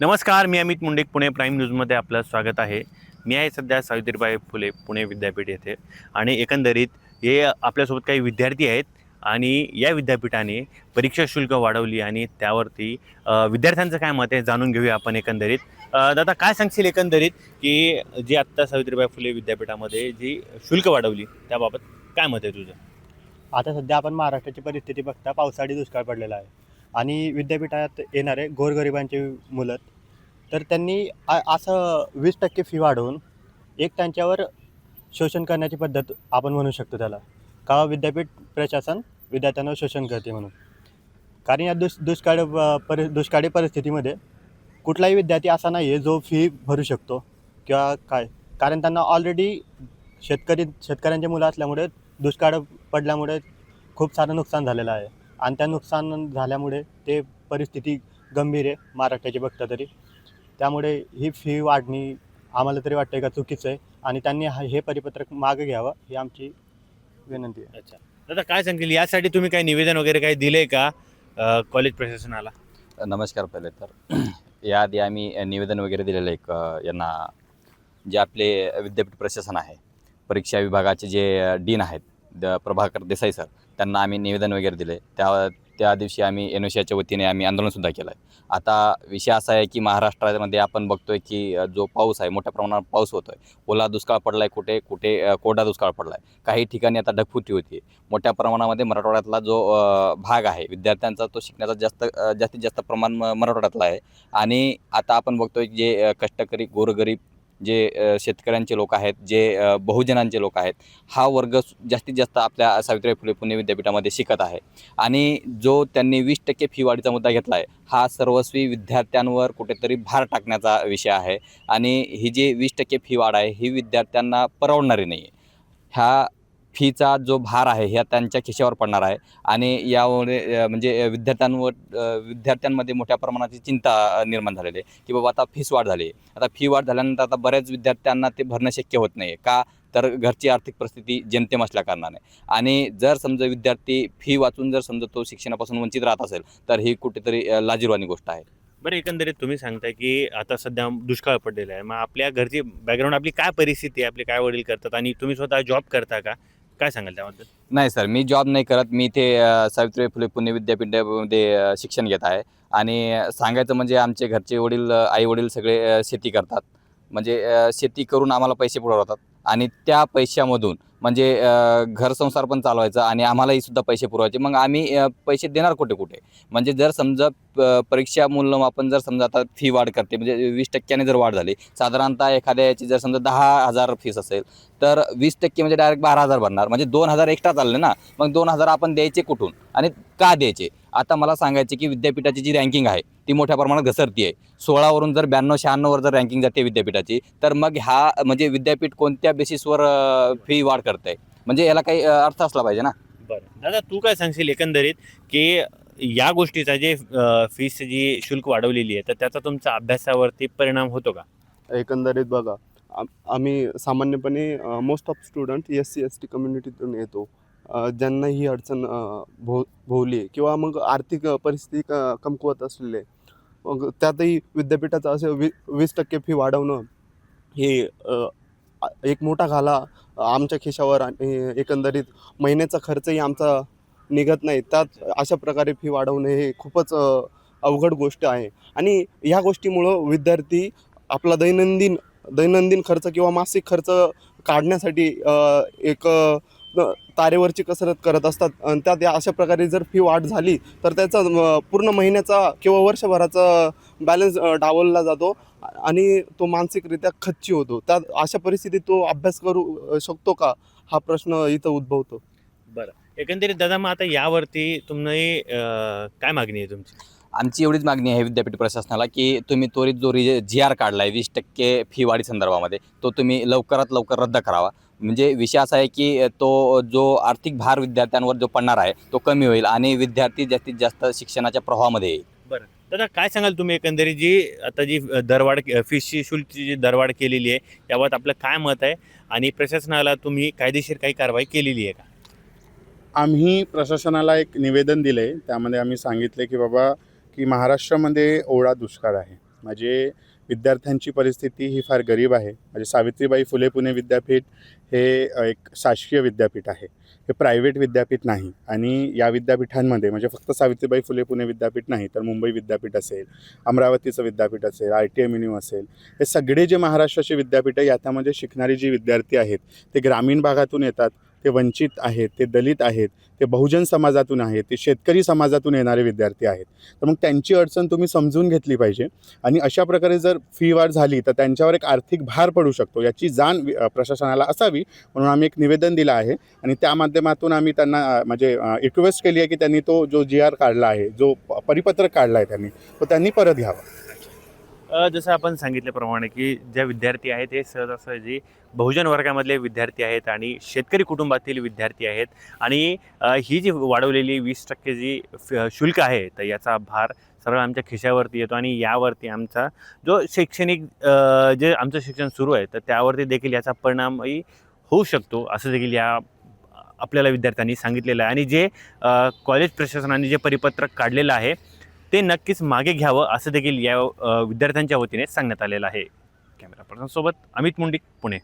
नमस्कार मी अमित मुंडे पुणे प्राईम न्यूजमध्ये आपलं स्वागत आहे. मी आहे सध्या सावित्रीबाई फुले पुणे विद्यापीठ येथे. आणि एकंदरीत हे आपल्यासोबत काही विद्यार्थी आहेत आणि या विद्यापीठाने परीक्षा शुल्क वाढवली आणि त्यावरती विद्यार्थ्यांचं काय मत आहे जाणून घेऊया आपण एकंदरीत. दादा काय सांगशील एकंदरीत की जी आत्ता सावित्रीबाई फुले विद्यापीठामध्ये जी शुल्क वाढवली त्याबाबत काय मत आहे तुझं? आता सध्या आपण महाराष्ट्राची परिस्थिती बघता पावसाळी दुष्काळ पडलेला आहे. आणि विद्यापीठात येणारे गोरगरिबांचे मुलं. तर त्यांनी आ- असं वीस टक्के फी वाढवून एक त्यांच्यावर शोषण करण्याची पद्धत आपण म्हणू शकतो त्याला. का विद्यापीठ प्रशासन विद्यार्थ्यांवर शोषण करते म्हणून. कारण या दुष् दुष्काळ परि दुष्काळी परिस्थितीमध्ये कुठलाही विद्यार्थी असा नाही आहे जो फी भरू शकतो किंवा काय. कारण त्यांना ऑलरेडी शेतकरी शेतकऱ्यांचे मुलं असल्यामुळे दुष्काळ पडल्यामुळे खूप सारं नुकसान झालेलं आहे. आणि त्या नुकसान झाल्यामुळे ते परिस्थिती गंभीर आहे महाराष्ट्राची बघता तरी. त्यामुळे ही फी वाढणी आम्हाला तरी वाटते का चुकीचं आहे आणि त्यांनी हा- हे परिपत्रक मागं घ्यावं ही आमची विनंती आहे. अच्छा. दादा काय सांगतील? यासाठी तुम्ही काही निवेदन वगैरे काही दिले का अ, कॉलेज प्रशासनाला? नमस्कार पहिले तर. याआधी आम्ही निवेदन वगैरे दिलेलं एक यांना जे आपले विद्यापीठ प्रशासन आहे परीक्षा विभागाचे जे डीन आहेत द प्रभाकर देसाई सर त्यांना आम्ही निवेदन वगैरे दिले. त्या त्या दिवशी आम्ही एन च्या वतीने आम्ही आंदोलनसुद्धा केलं आहे आता विषय असा आहे की महाराष्ट्रामध्ये आपण बघतोय की जो पाऊस आहे मोठ्या प्रमाणात पाऊस होतोय. ओला दुष्काळ पडला आहे कुठे कुठे कोरडा दुष्काळ पडला आहे काही ठिकाणी आता ढगफुटी होती. मोठ्या प्रमाणामध्ये मराठवाड्यातला जो भाग आहे विद्यार्थ्यांचा तो शिकण्याचा जास्त जास्तीत जास्त प्रमाण म- मराठवाड्यातला आहे. आणि आता आपण बघतोय जे कष्टकरी गोरगरीब जे शेतकऱ्यांचे लोक आहेत जे बहुजनांचे लोक आहेत हा वर्ग जास्तीत जास्त आपल्या सावित्रीबाई फुले पुणे विद्यापीठामध्ये शिकत आहे. आणि जो त्यांनी वीस टक्के फी वाढीचा मुद्दा घेतला आहे हा सर्वस्वी विद्यार्थ्यांवर कुठेतरी भार टाकण्याचा विषय आहे. आणि ही जी वीस टक्के फी वाढ आहे ही विद्यार्थ्यांना परवडणारी नाही आहे ह्या फीचा जो भार आहे ह्या त्यांच्या खिशावर पडणार आहे. आणि यामुळे म्हणजे विद्यार्थ्यांवर विद्यार्थ्यांमध्ये मोठ्या प्रमाणाची चिंता निर्माण झालेली आहे. की बाबा आता फीस वाढ झाली आहे. आता फी वाढ झाल्यानंतर आता बऱ्याच विद्यार्थ्यांना ते भरणं शक्य होत नाही आहे. का? तर घरची आर्थिक परिस्थिती जेमतेम असल्या कारणाने. आणि जर समजा विद्यार्थी फी वाचून जर समजा तो शिक्षणापासून वंचित राहत असेल तर ही कुठेतरी अ, लाजिरवाणी गोष्ट आहे. बरं एकंदरीत तुम्ही सांगताय की आता सध्या दुष्काळ पडलेला आहे. मग आपल्या घरची बॅकग्राऊंड आपली काय परिस्थिती आहे? आपले काय वडील करतात? आणि तुम्ही स्वतः जॉब करता का? काय सांगाल त्याबद्दल? नाही सर मी जॉब नाही करत. मी इथे सावित्रीबाई फुले पुणे विद्यापीठामध्ये शिक्षण घेत आहे. आणि सांगायचं म्हणजे आमचे घरचे वडील आई वडील सगळे शेती करतात. म्हणजे शेती करून आम्हाला पैसे पुरवतात. आणि त्या पैशामधून म्हणजे घर संसार पण चालवायचा आणि आम्हालाही सुद्धा पैसे पुरवायचे. मग आम्ही पैसे देणार कुठे कुठे? म्हणजे जर समजा प- परीक्षा मूल्यमापन जर समजा आता फी वाढ करते म्हणजे वीस टक्क्याने जर वाढ झाली साधारणतः एखाद्या याची जर समजा दहा हजार फीस असेल तर वीस टक्के म्हणजे डायरेक्ट बारा हजार भरणार. म्हणजे दोन हजार एक्स्ट्रा चालले ना मग दोन हजार आपण द्यायचे कुठून? आणि का द्यायचे? आता मला सांगायचे की विद्यापीठाची जी रँकिंग आहे ती मोठ्या प्रमाणात घसरती आहे सोळावरून जर ब्याण्णव शहाण्णववर जर रँकिंग जाते विद्यापीठाची तर मग हा म्हणजे विद्यापीठ कोणत्या बेसिसवर फी वाढ करते म्हणजे याला काही अर्थ असला पाहिजे ना. बरं. दादा तू काय सांगशील एकंदरीत की या गोष्टीचा जे फीस जी शुल्क वाढवलेली आहे तर त्याचा तुमच्या अभ्यासावरती परिणाम होतो का? एकंदरीत बघा आम- आम्ही सामान्यपणे most of student S C S T कम्युनिटीतून येतो. ज्यांना ही अडचण भो भोवली आहे. किंवा मग आर्थिक परिस्थिती क कमकुवत असलेले मग त्यातही विद्यापीठाचं असं वी वीस टक्के फी वाढवणं हे एक मोठा घाला आमच्या खिशावर आणि एकंदरीत महिन्याचा खर्चही आमचा निघत नाही. त्यात अशा प्रकारे फी वाढवणे हे खूपच अवघड गोष्ट आहे. आणि ह्या गोष्टीमुळं विद्यार्थी आपला दैनंदिन दैनंदिन खर्च किंवा मासिक खर्च काढण्यासाठी एक तारेवरची कसरत करत असतात. आणि त्यात या अशा प्रकारे जर फी वाढ झाली तर त्याचा पूर्ण महिन्याचा किंवा वर्षभराचा बॅलन्स डावलला जातो आणि तो मानसिकरित्या खच्ची होतो. त्यात अशा परिस्थितीत तो अभ्यास करू शकतो का? हा प्रश्न इथं उद्भवतो. बरं. एकंदरीत दादा मग आता यावरती तुम्ही काय मागणी आहे तुमची? आमची एवढीच मागणी आहे विद्यापीठ प्रशासनाला की तुम्ही त्वरित जो रि जी आर काढला आहे वीस टक्के फी वाढी संदर्भामध्ये तो तुम्ही लवकरात लवकर रद्द करावा. म्हणजे विषय असा आहे की तो जो आर्थिक भार विद्यार्थ्यांवर जो पडणार आहे तो कमी होईल आणि विद्यार्थी जास्तीत जास्त शिक्षणाच्या प्रवाहामध्ये येईल. बरं. दादा काय सांगाल तुम्ही एकंदरीत जी आता जी दरवाढ फीसची शुल्कची जी दरवाढ केलेली आहे याबाबत आपलं काय मत आहे? आणि प्रशासनाला तुम्ही कायदेशीर काही कारवाई केलेली आहे का? आम्ही प्रशासनाला एक निवेदन दिले त्यामध्ये आम्ही सांगितले की बाबा की महाराष्ट्रामध्ये ओढा दुष्काळ आहे. म्हणजे विद्यार्थ्यांची परिस्थिती ही फार गरीब आहे. म्हणजे सावित्रीबाई फुले पुणे विद्यापीठ हे एक शासकीय विद्यापीठ आहे. हे प्रायव्हेट विद्यापीठ नाही आणि या विद्यापीठांमध्ये म्हणजे फक्त सावित्रीबाई फुले पुणे विद्यापीठ नाही तर मुंबई विद्यापीठ असेल अमरावतीचं विद्यापीठ असेल आय टी एम यू असेल हे सगळे जे महाराष्ट्राचे विद्यापीठ आहे याच्यामध्ये शिकणारी जी विद्यार्थी आहेत ते ग्रामीण भागातून येतात. ते वंचित आहेत ते दलित आहेत ते बहुजन समाजातून आहेत ते शेतकरी समाजातून येणारे विद्यार्थी आहेत. तर मग त्यांची अडचण तुम्ही समजून घेतली पाहिजे आणि अशा प्रकारे जर फी वाढ झाली तर त्यांच्यावर एक आर्थिक भार पडू शकतो याची जाण वि- प्रशासनाला असावी म्हणून आम्ही एक निवेदन दिलं आहे आणि त्या माध्यमातून आम्ही त्यांना म्हणजे रिक्वेस्ट केली आहे की त्यांनी तो जो जी आर काढला आहे जो परिपत्रक काढला आहे त्यांनी तो त्यांनी परत घ्यावा. जसं आपण सांगितल्याप्रमाणे की ज्या विद्यार्थी आहेत हे सहजासहजी बहुजन वर्गामधले विद्यार्थी आहेत आणि शेतकरी कुटुंबातील विद्यार्थी आहेत आणि ही जी वाढवलेली वीस टक्के जी शुल्क आहे तर याचा भार सरळ आमच्या खिशावरती येतो आणि यावरती आमचा जो शैक्षणिक जे आमचं शिक्षण सुरू आहे तर त्यावरती देखील याचा परिणामही होऊ शकतो असं देखील या आपल्याला विद्यार्थ्यांनी सांगितलेलं आहे. आणि जे कॉलेज प्रशासनाने जे परिपत्रक काढलेलं आहे ते नक्कीच मागे घ्यावं असं देखील या विद्यार्थ्यांच्या वतीने सांगण्यात आलेलं आहे. कॅमेरा पर्सनसोबत अमित मुंडिक पुणे.